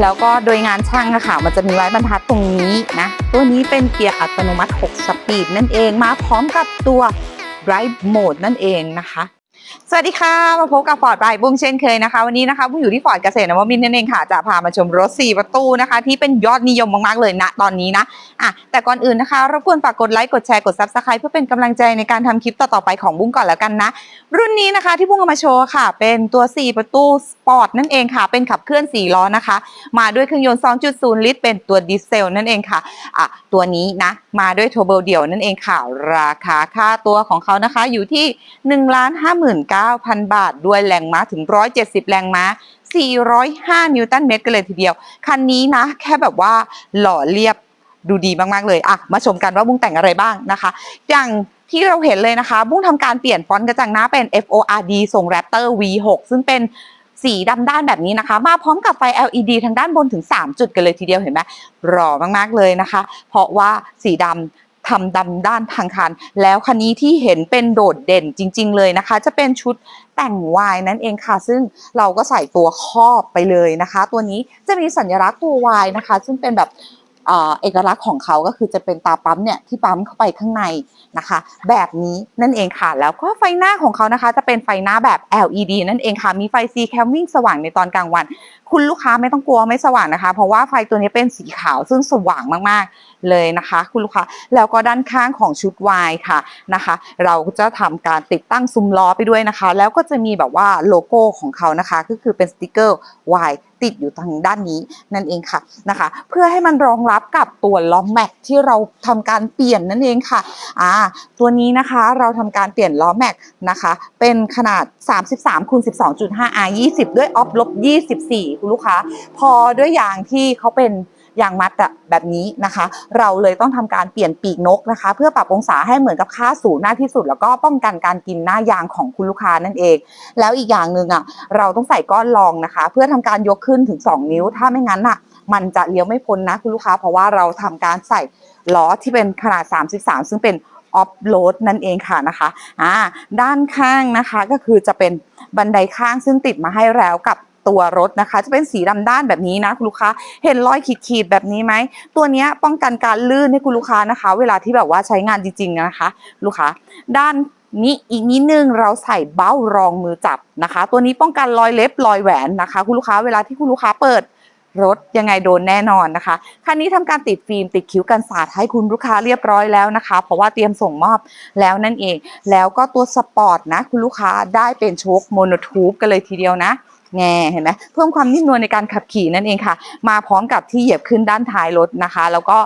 แล้วก็โดยงานช่างอะค่ะมันจะมีไว้บรรทัดตรงนี้นะ ตัวนี้เป็นเกียร์อัตโนมัติ 6 สปีดนั่นเองมาพร้อมกับตัว Drive Mode นั่นเองนะคะ สวัสดีค่ะ มาพบกับฟอร์ดไบบุ้มเช่นเคยนะคะ วันนี้นะคะบุ้มอยู่ที่ฟอร์ดเกษตรนวมินนั่นเองค่ะ จะพามาชมรถ 4 ประตูนะคะ ที่เป็นยอดนิยมมาก ๆ เลยณตอนนี้นะอะแต่ก่อนอื่นนะคะ รบกวนฝากกดไลค์ กดแชร์ กด Subscribe เพื่อเป็นกำลังใจในการทำคลิปต่อ ๆ ไปของบุ้งก่อนแล้วกันนะ รุ่นนี้นะคะที่บุ้งเอามาโชว์ค่ะ เป็นตัว 4 ประตูสปอร์ตนั่นเองค่ะ เป็นขับเคลื่อน 4 ล้อนะคะ มาด้วยเครื่องยนต์ 2.0 ลิตร เป็นตัวดีเซลนั่นเองค่ะอะตัวนี้นะมาด้วยโทเบลเดี่ยวนั่นเองค่ะราคาค่าตัวของเขานะคะอยู่ที่1 59,000 บาท ด้วยแรงม้าถึง 170 แรงม้า 405 นิวตันเมตรกันเลยทีเดียว คันนี้นะ แค่แบบว่าหล่อเรียบดูดีมากๆเลยอะมาชมกันว่าบุ้งแต่งอะไรบ้างนะคะ อย่างที่เราเห็นเลยนะคะ บุ้งทำการเปลี่ยนฟอนต์กระจังหน้าเป็น FORD ทรง Raptor V6 ซึ่งเป็นสีดำด้านแบบนี้นะคะ มาพร้อมกับไฟ LED ทางด้านบนถึง 3 จุดกันเลยทีเดียวเห็นไหมหล่อมากๆเลยนะคะ เพราะว่าสีดำ ทำดำด้านทางคัน แล้วคันนี้ที่เห็นเป็นโดดเด่นจริง ๆ เลยนะคะ จะเป็นชุดแต่งวายนั่นเองค่ะ ซึ่งเราก็ใส่ตัวครอบไปเลยนะคะ ตัวนี้จะมีสัญลักษณ์ตัววายนะคะ ซึ่งเป็นแบบ เอกลักษณ์ของเขาก็คือจะเป็นตาปั๊มเนี่ยที่ปั๊มเข้าไปข้างในนะคะ แบบนี้นั่นเองค่ะ แล้วก็ไฟหน้าของเขานะคะ จะเป็นไฟหน้าแบบ LED นั่นเองค่ะ มีไฟ C แคมวิ่งสว่างในตอนกลางวัน คุณลูกค้าไม่ต้องกลัวไม่สว่างนะคะ เพราะว่าไฟตัวนี้เป็นสีขาวซึ่งสว่างมากๆเลยนะคะ คุณลูกค้าแล้วก็ด้านข้างของชุดวายค่ะนะคะ เราจะทำการติดตั้งซุ้มล้อไปด้วยนะคะ แล้วก็จะมีแบบว่าโลโก้ของเขานะคะ ก็คือเป็นสติกเกอร์วาย ติดอยู่ทางด้านนี้นั่นเองค่ะนะคะ เพื่อให้มันรองรับกับตัวล้อแม็กที่เราทำการเปลี่ยนนั่นเองค่ะอ่าตัวนี้นะคะเราทำการเปลี่ยนล้อแม็กนะคะเป็นขนาด 33คูณ12.5 R 20 ด้วยออฟลบ24คุณลูกค้า พอด้วยยางที่เขาเป็น ยางมัดอะแบบนี้นะคะ เราเลยต้องทำการเปลี่ยนปีกนกนะคะ เพื่อปรับองศาให้เหมือนกับค่าสูงหน้าที่สุด แล้วก็ป้องกันการกินหน้ายางของคุณลูกค้านั่นเอง แล้วอีกอย่างหนึ่งอะเราต้องใส่ก้อนรองนะคะ เพื่อทำการยกขึ้นถึง 2 นิ้ว ถ้าไม่งั้นอะมันจะเลี้ยวไม่พ้นนะคุณลูกค้า เพราะว่าเราทำการใส่ล้อที่เป็นขนาด 33 ซึ่งเป็นออฟโรดนั่นเองค่ะนะคะอ่าด้านข้างนะคะก็คือจะเป็นบันไดข้างซึ่งติดมาให้แล้วกับ ตัวรถนะคะ จะเป็นสีดำด้านแบบนี้นะคุณลูกค้าเห็นรอยขีดๆแบบนี้ไหมตัวนี้ป้องกันการลื่นให้คุณลูกค้านะคะ เวลาที่แบบว่าใช้งานจริงๆนะคะ ลูกค้าด้านนี้อีกนิดนึงเราใส่เบ้ารองมือจับนะคะ ตัวนี้ป้องกันรอยเล็บรอยแหวนนะคะ คุณลูกค้าเวลาที่คุณลูกค้าเปิดรถยังไงโดนแน่นอนนะคะคันนี้ทำการติดฟิล์มติดคิ้วกันสาดให้คุณลูกค้าเรียบร้อยแล้วนะคะ เพราะว่าเตรียมส่งมอบแล้วนั่นเอง แล้วก็ตัวสปอร์ตนะคุณลูกค้าได้เป็นโชคโมโนทูบกันเลยทีเดียวนะ แง่เห็นไหมเพิ่มความนิ่มนวลในการขับขี่นั่นเองค่ะ มาพร้อมกับที่เหยียบขึ้นด้านท้ายรถนะคะ แล้วก็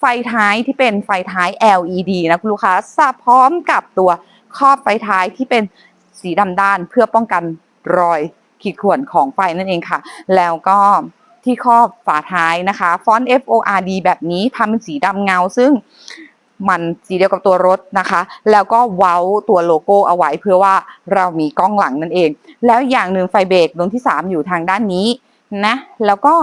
ไฟท้ายที่เป็นไฟท้าย LED นะคุณลูกค้าสาพร้อมกับตัวครอบไฟท้ายที่เป็นสีดำด้านเพื่อป้องกันรอยขีดข่วนของไฟนั่นเองค่ะ แล้วก็ที่ครอบฝาท้ายนะคะ ฟอนต์ FORD แบบนี้ทำเป็นสีดำเงา ซึ่ง มันสีเดียวกับตัวรถนะคะ แล้วก็เว้าตัวโลโก้เอาไว้เพื่อว่าเรามีกล้องหลังนั่นเอง แล้วอย่างหนึ่งไฟเบรกดวงที่ 3 อยู่ทางด้านนี้นะแล้วก็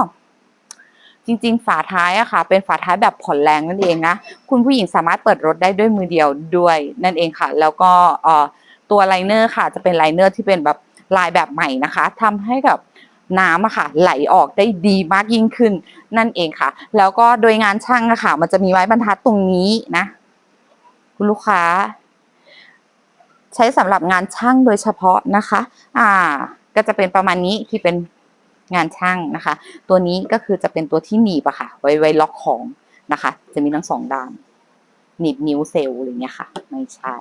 จริงๆ ฝาท้ายอะค่ะ เป็นฝาท้ายแบบผ่อนแรงนั่นเองนะ คุณผู้หญิงสามารถเปิดรถได้ด้วยมือเดียวด้วยนั่นเองค่ะ แล้วก็ตัวไลเนอร์ค่ะ จะเป็นไลเนอร์ที่เป็นแบบลายแบบใหม่นะคะทำให้กับ น้ำอะค่ะไหลออกได้ดีมากยิ่งขึ้นนั่นเองค่ะ แล้วก็โดยงานช่างอะค่ะ มันจะมีไม้บรรทัดตรงนี้นะ คุณลูกค้า ใช้สำหรับงานช่างโดยเฉพาะนะคะ อ่า ก็จะเป็นประมาณนี้ที่เป็นงานช่างนะคะ ตัวนี้ก็คือจะเป็นตัวที่หนีบอะค่ะ ไว้ไว้ล็อกของนะคะ จะมีทั้งสองด้าน หนีบนิ้วเซลล์อะไรเงี้ยค่ะ ไม่ใช่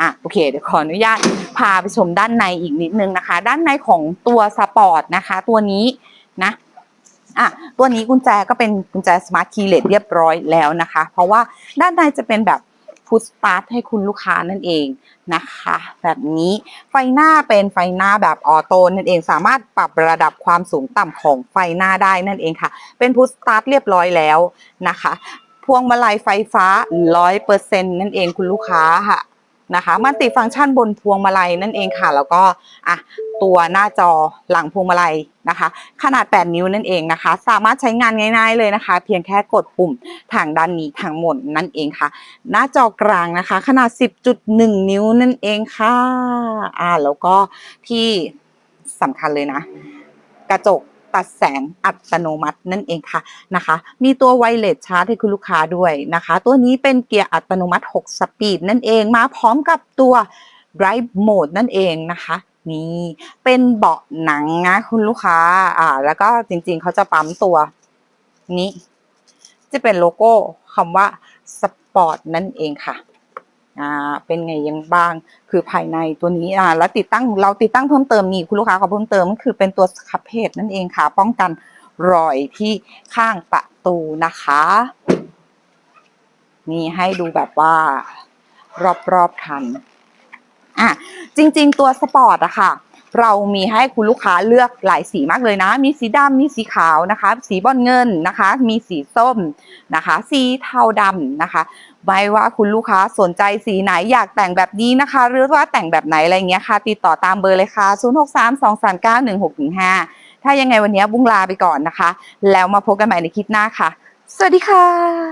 อะโอเค เดี๋ยวขออนุญาตพาไปชมด้านในอีกนิดนึงนะคะ ด้านในของตัวสปอร์ตนะคะ ตัวนี้นะอะตัวนี้กุญแจก็เป็นกุญแจสมาร์ทคีย์เลสเรียบร้อยแล้วนะคะ เพราะว่าด้านในจะเป็นแบบพุชสตาร์ทให้คุณลูกค้านั่นเองนะคะ แบบนี้ไฟหน้าเป็นไฟหน้าแบบออโต้นั่นเองสามารถปรับระดับความสูงต่ำของไฟหน้าได้นั่นเองค่ะ เป็นพุชสตาร์ทเรียบร้อยแล้วนะคะ วงมาลัยไฟฟ้า 100%นั่นเองคุณลูกค้าค่ะนะคะมันติฟังก์ชันบนพวงมาลัยนั่นเองค่ะ แล้วก็อะตัวหน้าจอหลังพวงมาลัยนะคะ ขนาด 8 นิ้วนั่นเองนะคะ สามารถใช้งานง่ายๆเลยนะคะ เพียงแค่กดปุ่มทางด้านนี้ทางหมดนั่นเองค่ะ หน้าจอกลางนะคะ ขนาด 10.1 นิ้วนั่นเองค่ะอ่าแล้วก็ที่สำคัญเลยนะ กระจก ตัดแสงอัตโนมัตินั่นเองค่ะนะคะ มีตัวไวเลสชาร์จให้คุณลูกค้าด้วยนะคะ ตัวนี้เป็นเกียร์อัตโนมัติ 6 สปีดนั่นเองมาพร้อมกับตัว Drive Mode นั่นเองนะคะนี่เป็นเบาะหนังนะคุณลูกค้าอ่า แล้วก็จริงๆเขาจะปั๊มตัวนี้ จะเป็นโลโก้คำว่าสปอร์ตนั่นเองค่ะ เป็นไงยังบ้าง คือภายในตัวนี้อ่าแล้วติดตั้งเราติดตั้งเพิ่มเติมนี่คุณลูกค้าขอเพิ่มเติมก็คือเป็นตัวครับเพจนั่นเองค่ะ ป้องกันรอยที่ข้างประตูนะคะ นี่ให้ดูแบบว่ารอบๆคันอะจริง ๆ ตัวสปอร์ตอะค่ะ เรามีให้คุณลูกค้าเลือกหลายสีมากเลยนะ มีสีดำมีสีขาวนะคะ สีบอลเงินนะคะ มีสีส้มนะคะ สีเทาดำนะคะ ไม่ว่าคุณลูกค้าสนใจสีไหนอยากแต่งแบบนี้นะคะ หรือว่าแต่งแบบไหนอะไรเงี้ยค่ะ ติดต่อตามเบอร์เลยค่ะ 0 6 3 2 3 9 1 6 1 5 ถ้ายังไงวันนี้บุ้งลาไปก่อนนะคะ แล้วมาพบกันใหม่ในคลิปหน้าค่ะ สวัสดีค่ะ